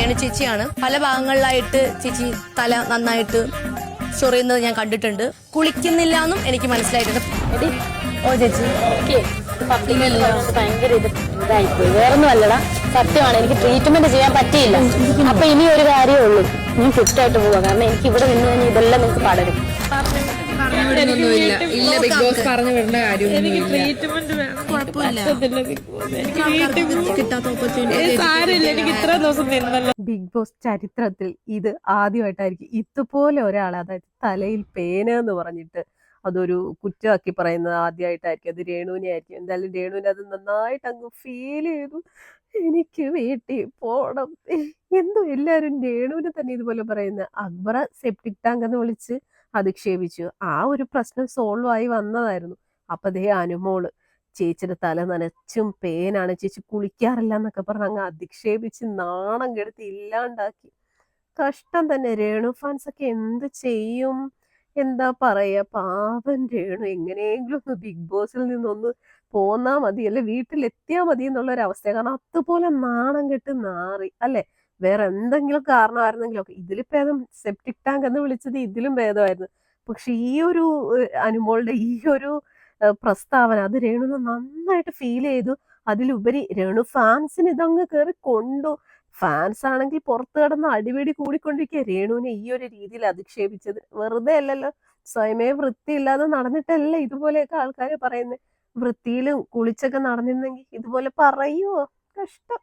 രേണു ചേച്ചിയാണ്. പല ഭാഗങ്ങളിലായിട്ട് ചേച്ചി തല നന്നായിട്ട് ചൊറിയുന്നത് ഞാൻ കണ്ടിട്ടുണ്ട്. കുളിക്കുന്നില്ല എന്നും എനിക്ക് മനസ്സിലായിട്ടുണ്ട്. ഓ ചേച്ചി. ഭയങ്കര ഇത് ഇതായിപ്പോയി. വേറൊന്നും അല്ലടാ സത്യമാണ് എനിക്ക് ട്രീറ്റ്മെന്റ് ചെയ്യാൻ പറ്റിയില്ല. അപ്പൊ ഇനി ഒരു കാര്യമേ ഉള്ളൂ. ഞാൻ ഫിറ്റ് ആയിട്ട് പോവാ. കാരണം എനിക്ക് ഇവിടെ നിന്ന് ഇതെല്ലാം നിങ്ങൾക്ക് പടരും. വിടുന്നൊന്നുമില്ല ഇല്ല ബിഗ് ബോസ് പറഞ്ഞു വിടേണ്ട കാര്യമൊന്നുമില്ല. ബോസ്. ബിഗ് ബോസ് ചരിത്രത്തിൽ ഇത് ആദ്യമായിട്ടായിരിക്കും. ഇതുപോലെ ഒരാൾ അതായത് തലയിൽ പേന എന്ന് പറഞ്ഞിട്ട് അതൊരു കുറ്റമാക്കി പറയുന്നത് ആദ്യമായിട്ടായിരിക്കും. അത് രേണുവിനെ ആയിരിക്കും. എന്തായാലും രേണുവിനെ അത് നന്നായിട്ട് അങ്ങ് ഫീൽ ചെയ്തു. എനിക്ക് വീട്ടിൽ പോണം. എന്തോ എല്ലാരും രേണുവിനെ തന്നെ ഇതുപോലെ പറയുന്നത്. അക്ബറ സെപ്റ്റിക് ടാങ്ക് എന്ന് വിളിച്ച് അധിക്ഷേപിച്ചു. ആ ഒരു പ്രശ്നം സോൾവ് ആയി വന്നതായിരുന്നു. അപ്പൊ ദേ അനുമോൾ ചേച്ചിയുടെ തല നനച്ചും പേനാണ് ചേച്ചി കുളിക്കാറില്ല എന്നൊക്കെ പറഞ്ഞ് അങ്ങ് അധിക്ഷേപിച്ച് നാണം കെടുത്തി ഇല്ലാണ്ടാക്കി. കഷ്ടം തന്നെ. രേണു ഫാൻസ് ഒക്കെ എന്ത് ചെയ്യും? എന്താ പറയാ? പാവൻ രേണു. എങ്ങനെയെങ്കിലും ഒന്ന് ബിഗ് ബോസിൽ നിന്നൊന്ന് പോന്നാ മതി. അല്ലെ വീട്ടിലെത്തിയാ മതി എന്നുള്ള ഒരു അവസ്ഥ കാരണം അതുപോലെ നാണം കെട്ട് നാറി. അല്ലെ? വേറെ എന്തെങ്കിലും കാരണമായിരുന്നെങ്കിലും ഒക്കെ ഇതിൽ ഭേദം സെപ്റ്റിക് ടാങ്ക് എന്ന് വിളിച്ചത് ഇതിലും ഭേദമായിരുന്നു. പക്ഷെ ഈ ഒരു അനുമോളുടെ ഈ ഒരു പ്രസ്താവന അത് രേണുവിന് നന്നായിട്ട് ഫീൽ ചെയ്തു. അതിലുപരി രേണു ഫാൻസിന് ഇതങ്ങ് കയറി കൊണ്ടു. ഫാൻസ് ആണെങ്കിൽ പുറത്ത് കിടന്ന് അടിപിടി കൂടിക്കൊണ്ടിരിക്കുക രേണുവിനെ ഈ ഒരു രീതിയിൽ അധിക്ഷേപിച്ചത്. വെറുതെ അല്ലല്ലോ സ്വയമേ വൃത്തിയില്ലാതെ നടന്നിട്ടല്ല ഇതുപോലെയൊക്കെ ആൾക്കാർ പറയുന്നത് വൃത്തിയിലും കുളിച്ചൊക്കെ നടന്നിരുന്നെങ്കിൽ ഇതുപോലെ പറയുവോ? കഷ്ടം.